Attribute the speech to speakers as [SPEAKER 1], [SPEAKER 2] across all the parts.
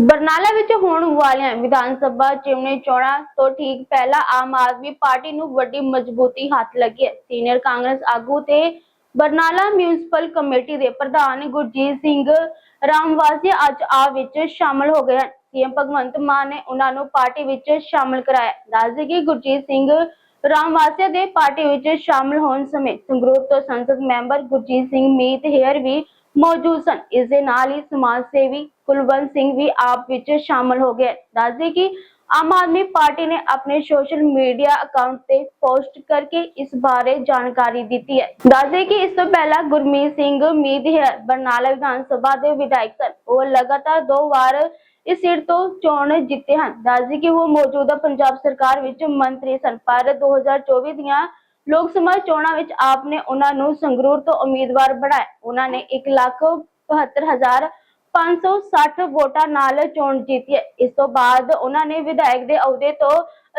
[SPEAKER 1] ਬਰਨਾਲਾ ਵਿੱਚ ਹੋਣ ਵਾਲੀਆਂ ਵਿਧਾਨ ਸਭਾ ਚੋਣਾਂ ਚੋਣਾਂ ਤੋਂ ਠੀਕ ਪਹਿਲਾਂ ਆਮ ਆਦਮੀ ਪਾਰਟੀ ਨੂੰ ਵੱਡੀ ਮਜ਼ਬੂਤੀ ਹੱਥ ਲੱਗੀ ਹੈ। ਸੀਨੀਅਰ ਕਾਂਗਰਸ ਆਗੂ ਤੇ ਬਰਨਾਲਾ ਮਿਊਨਿਸਪਲ ਕਮੇਟੀ ਦੇ ਪ੍ਰਧਾਨ ਗੁਰਜੀਤ ਸਿੰਘ ਰਾਮਵਾਸੀਆ ਅੱਜ ਆ ਵਿੱਚ ਸ਼ਾਮਲ ਹੋ ਗਏ ਹਨ। ਸੀਐਮ ਭਗਵੰਤ ਮਾਨ ਨੇ ਉਹਨਾਂ ਨੂੰ ਪਾਰਟੀ ਵਿੱਚ ਸ਼ਾਮਲ ਕਰਾਇਆ। ਦੱਸਦੇ ਕਿ ਗੁਰਜੀਤ ਸਿੰਘ ਰਾਮਵਾਸੀਆ ਦੇ ਪਾਰਟੀ ਵਿੱਚ ਸ਼ਾਮਲ ਹੋਣ ਸਮੇਂ ਸੰਗਰੂਰ ਤੋਂ ਸੰਸਦ ਮੈਂਬਰ ਗੁਰਜੀਤ ਸਿੰਘ ਮੀਤ ਹੇਅਰ ਵੀ ਮੌਜੂਦ ਸਨ। ਇਸ ਦੇ ਨਾਲ ਹੀ ਸਮਾਜ ਸੇਵੀ ਕੁਲਵੰਤ ਸਿੰਘ ਵੀ ਆਪ ਵਿੱਚ ਸ਼ਾਮਲ ਹੋ ਗਏ। ਦੱਸਦੇ ਕਿ ਆਮ ਆਦਮੀ ਪਾਰਟੀ ਨੇ ਆਪਣੇ ਸੋਸ਼ਲ ਮੀਡੀਆ ਅਕਾਊਂਟ ਤੇ ਪੋਸਟ ਕਰਕੇ ਇਸ ਬਾਰੇ ਜਾਣਕਾਰੀ ਦਿੱਤੀ ਹੈ। ਦੱਸਦੇ ਕਿ ਇਸ ਤੋਂ ਪਹਿਲਾਂ ਗੁਰਮੀਤ ਸਿੰਘ ਮੀਤ ਹੈ ਬਰਨਾਲਾ ਵਿਧਾਨ ਸਭਾ ਦੇ ਵਿਧਾਇਕ ਸਨ। ਉਹ ਲਗਾਤਾਰ ਦੋ ਵਾਰ ਇਸ ਸੀਟ ਤੋਂ ਚੋਣ ਜਿੱਤੇ ਹਨ। ਦੱਸਦੀ ਕਿ ਉਹ ਮੌਜੂਦਾ ਪੰਜਾਬ ਸਰਕਾਰ ਵਿੱਚ ਮੰਤਰੀ ਸਨ। ਪਰ 2024 ਦੀਆਂ ਲੋਕ ਸਭਾ ਚੋਣਾਂ ਵਿੱਚ ਆਪ ਨੇ ਉਹਨਾਂ ਨੂੰ ਸੰਗਰੂਰ ਤੋਂ ਉਮੀਦਵਾਰ ਬਣਾਇਆ। ਉਹਨਾਂ ਨੇ 172560 ਵੋਟਾਂ ਨਾਲ ਚੋਣ ਜਿੱਤੀ ਇਸ ਤੋਂ ਬਾਅਦ ਉਹਨਾਂ ਨੇ ਵਿਧਾਇਕ ਦੇ ਅਹੁਦੇ ਤੋਂ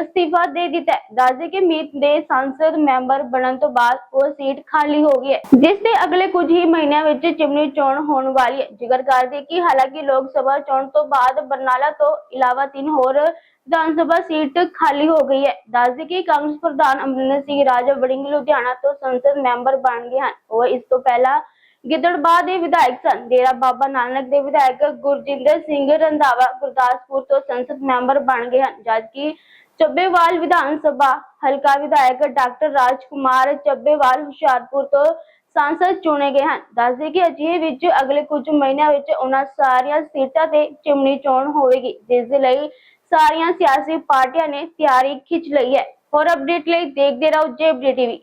[SPEAKER 1] ਅਸਤੀਫਾ ਦੇ ਦਿੱਤਾ। ਦੱਸਦੇ ਕਿ ਮੀਤ ਦੇ ਸੰਸਦ ਮੈਂਬਰ ਬਣਨ ਤੋਂ ਬਾਅਦ ਉਹ ਸੀਟ ਖਾਲੀ ਹੋ ਗਈ ਹੈ। ਜਿਸ ਦੇ ਅਗਲੇ ਕੁਝ ਹੀ ਮਹੀਨਿਆਂ ਵਿੱਚ ਚਿਮਨੀ ਚੋਣ ਹੋਣ ਵਾਲੀ ਹੈ। ਜ਼ਿਕਰ ਕਰਦੇ ਕਿ ਹਾਲਾਂਕਿ ਲੋਕ ਸਭਾ ਚੋਣ ਤੋਂ ਬਾਅਦ ਬਰਨਾਲਾ ਤੋਂ ਇਲਾਵਾ ਤਿੰਨ ਹੋਰ ਵਿਧਾਨ ਸਭਾ ਸੀਟ ਖਾਲੀ ਹੋ ਗਈ ਹੈ। ਦੱਸਦੇ ਕਿ ਕਾਂਗਰਸ ਪ੍ਰਧਾਨ ਅਮਰਿੰਦਰ ਸਿੰਘ ਰਾਜਾ ਵੜਿੰਗ ਲੁਧਿਆਣਾ ਤੋਂ ਸੰਸਦ ਮੈਂਬਰ ਬਣ ਗਏ ਹਨ। ਉਹ ਇਸ ਤੋਂ ਪਹਿਲਾਂ ਗਿੱਦੜਬਾਹ ਦੇ ਵਿਧਾਇਕ ਸਨ। ਡੇਰਾ ਬਾਬਾ ਨਾਨਕ ਦੇ ਵਿਧਾਇਕ ਗੁਰਜਿੰਦਰ ਸਿੰਘ ਰੰਧਾਵਾ ਗੁਰਦਾਸਪੁਰ ਤੋਂ ਸੰਸਦ ਮੈਂਬਰ ਬਣ ਗਏ ਹਨ, ਜਦਕਿ ਚੱਬੇਵਾਲ ਵਿਧਾਨ ਸਭਾ ਹਲਕਾ ਵਿਧਾਇਕ ਡਾਕਟਰ ਰਾਜਕੁਮਾਰ ਚੱਬੇਵਾਲ ਹੁਸ਼ਿਆਰਪੁਰ ਤੋਂ ਸੰਸਦ ਚੁਣੇ ਗਏ ਹਨ। ਦੱਸਦੇ ਕਿ ਅਜਿਹੇ ਵਿੱਚ ਅਗਲੇ ਕੁਝ ਮਹੀਨਿਆਂ ਵਿੱਚ ਉਹਨਾਂ ਸਾਰੀਆਂ ਸੀਟਾਂ ਤੇ ਚਿਮਨੀ ਚੋਣ ਹੋਵੇਗੀ, ਜਿਸ ਦੇ ਲਈ ਸਾਰੀਆਂ ਸਿਆਸੀ ਪਾਰਟੀਆਂ ਨੇ ਤਿਆਰੀ ਖਿੱਚ ਲਈ ਹੈ। ਹੋਰ ਅਪਡੇਟ ਲਈ ਦੇਖਦੇ ਰਹੋ ਜੇਬਡੀ ਟੀਵੀ।